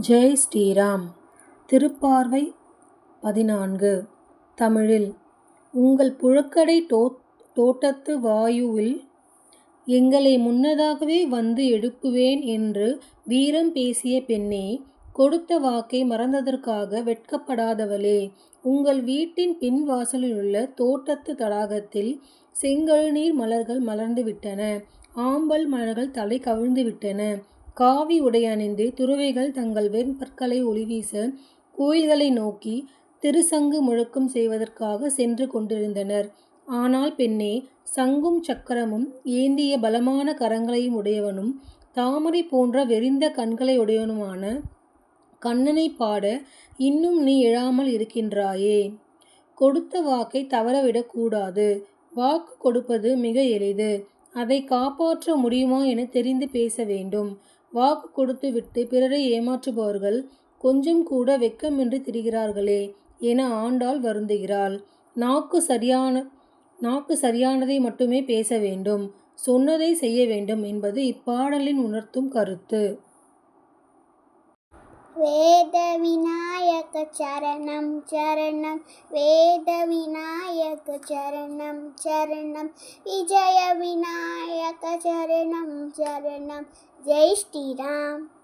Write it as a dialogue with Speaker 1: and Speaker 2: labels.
Speaker 1: ஜெய் ஸ்ரீராம். திருப்பார்வை பதினான்கு. தமிழில் உங்கள் புழக்கடை தோ தோட்டத்து வாயுவில் எங்களை முன்னதாகவே வந்து எடுப்புவேன் என்று வீரம் பேசிய பெண்ணே கொடுத்த வாக்கை மறந்ததற்காக வெட்கப்படாதவளே உங்கள் வீட்டின் பின் வாசலிலுள்ள தோட்டத்து தடாகத்தில் செங்கழுநீர் மலர்கள் மலர்ந்து விட்டன. ஆம்பல் மலர்கள் தலை கவிழ்ந்து விட்டன. காவி உடையணிந்து துறவைகள் தங்கள் வெண்பற்களை ஒளிவீச கோயில்களை நோக்கி திருசங்கு முழக்கம் செய்வதற்காக சென்று கொண்டிருந்தனர். ஆனால் பெண்ணே சங்கும் சக்கரமும் ஏந்திய பலமான கரங்களையும் உடையவனும் தாமரை போன்ற வெறிந்த கண்களை உடையவனுமான கண்ணனைப் பாட இன்னும் நீ எழாமல் இருக்கின்றாயே. கொடுத்த வாக்கை தவறவிடக்கூடாது வாக்கு கொடுப்பது மிக எளிது. அதை காப்பாற்ற முடியுமா என தெரிந்து பேச வேண்டும். வாக்கு கொடுத்துவிட்டு பிறரை ஏமாற்றுபவர்கள் கொஞ்சம் கூட வெக்கமின்றி திரிகிறார்களே என ஆண்டாள் வருந்துகிறாள். நாக்கு சரியான நாக்கு சரியானதை மட்டுமே பேச வேண்டும் சொன்னதை செய்ய வேண்டும் என்பது இப்பாடலின் உணர்த்தும் கருத்து.
Speaker 2: வேதவினா चरणं चरणं वेदविनायक चरणं चरणं विजयविनायक चरणं चरणं। जय श्रीराम।